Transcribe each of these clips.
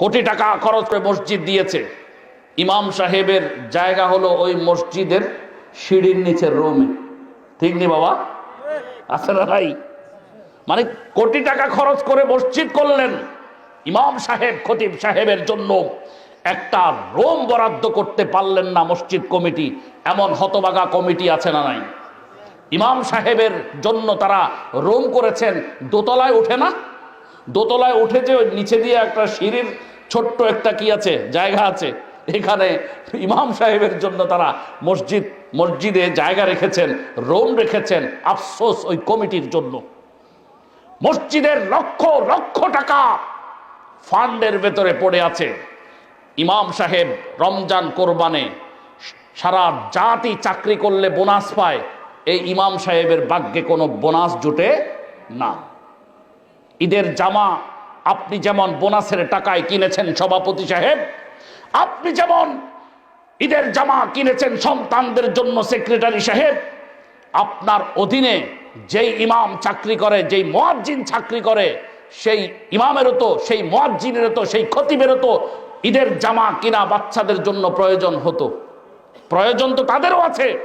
কোটি টাকা খরচ করে মসজিদ দিয়েছে। ইমাম সাহেবের জায়গা হলো ওই মসজিদের সিঁড়ির নিচের রুমে। ঠিক নি বাবা? আছে না ভাই মানে কোটি টাকা খরচ করে মসজিদ করলেন ইমাম সাহেব, খতিব সাহেবের জন্য। একটা রোম বরাদ্দ করতে পারলেন না মসজিদ কমিটি। এমন হতবাগা কমিটি আছে না নাই? ইমাম সাহেবের জন্য তারা রোম করেছেন, দোতলায় ওঠে না? দোতলায় উঠে যে নিচে দিয়ে একটা সিঁড়ির ছোট্ট একটা কি আছে? জায়গা আছে। এখানে ইমাম সাহেবের জন্য তারা মসজিদ, মসজিদে জায়গা রেখেছেন, রোম রেখেছেন, আফসোস ওই কমিটির জন্য। মসজিদের লক্ষ লক্ষ টাকা ফান্ডের ভেতরে পড়ে আছে। ইমাম সাহেব রমজান কোরবানে সারা জাতি চাকরি করলে বোনাস পায়। এই ইমাম সাহেবের ভাগ্যে কোনো বোনাস জুটে না। ঈদের জামা আপনি যেমন বোনাসের টাকায় কিনেছেন সভাপতি সাহেব, আপনি যেমন ঈদের জামা কিনেছেন সন্তানদের জন্য সেক্রেটারি সাহেব, আপনার অধীনে যেই ইমাম চাকরি করে, যেই মোয়াজ্জিন চাকরি করে, সেই ইমামেরও তো, সেই মোয়াজ্জিনেরও তো, সেই খতিবেরও তো ঈদের জামা কিনা বাচ্চাদের জন্য প্রয়োজন হতো। প্রয়োজন তো তাদেরও আছে।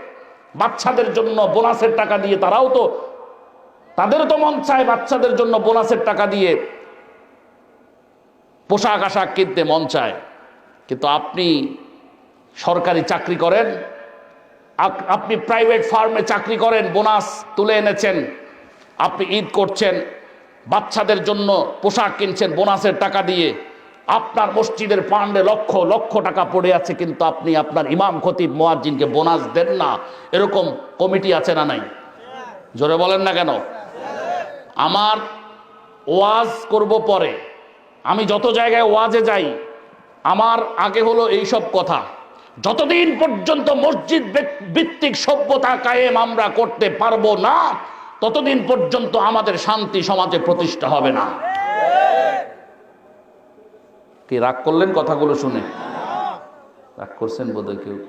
বাচ্চাদের জন্য বোনাসের টাকা দিয়ে তারাও তো, তাদেরও তো মন চায় বাচ্চাদের জন্য বোনাসের টাকা দিয়ে পোশাক আশাক কিনতে মন চায়, কিন্তু আপনি সরকারি চাকরি করেন, আপ- আপনি প্রাইভেট ফার্মে চাকরি করেন, বোনাস তুলে এনেছেন, আপনি ঈদ করছেন, বাচ্চাদের জন্য পোশাক কিনছেন, বোনাসের টাকা দিয়ে, আপনার মসজিদের পান্ডে লক্ষ লক্ষ টাকা পড়ে আছে, কিন্তু আপনি আপনার ইমাম, খতিব, মোয়াজ্জিনকে বোনাস দেন না। এরকম কমিটি আছে না নাই? জোরে বলেন না কেন? আমার ওয়াজ করব পরে। আমি যত জায়গায় ওয়াজে যাই, আমার আগে হলো এইসব কথা। যতদিন পর্যন্ত মসজিদ ভিত- ভিত্তিক সভ্যতা কায়েম আমরা করতে পারব না, ততদিন পর্যন্ত আমাদের শান্তি সমাজে প্রতিষ্ঠা হবে না। কি রাগ করলেন কথাগুলো শুনে? রাগ করছেন বোধহয় কেউ?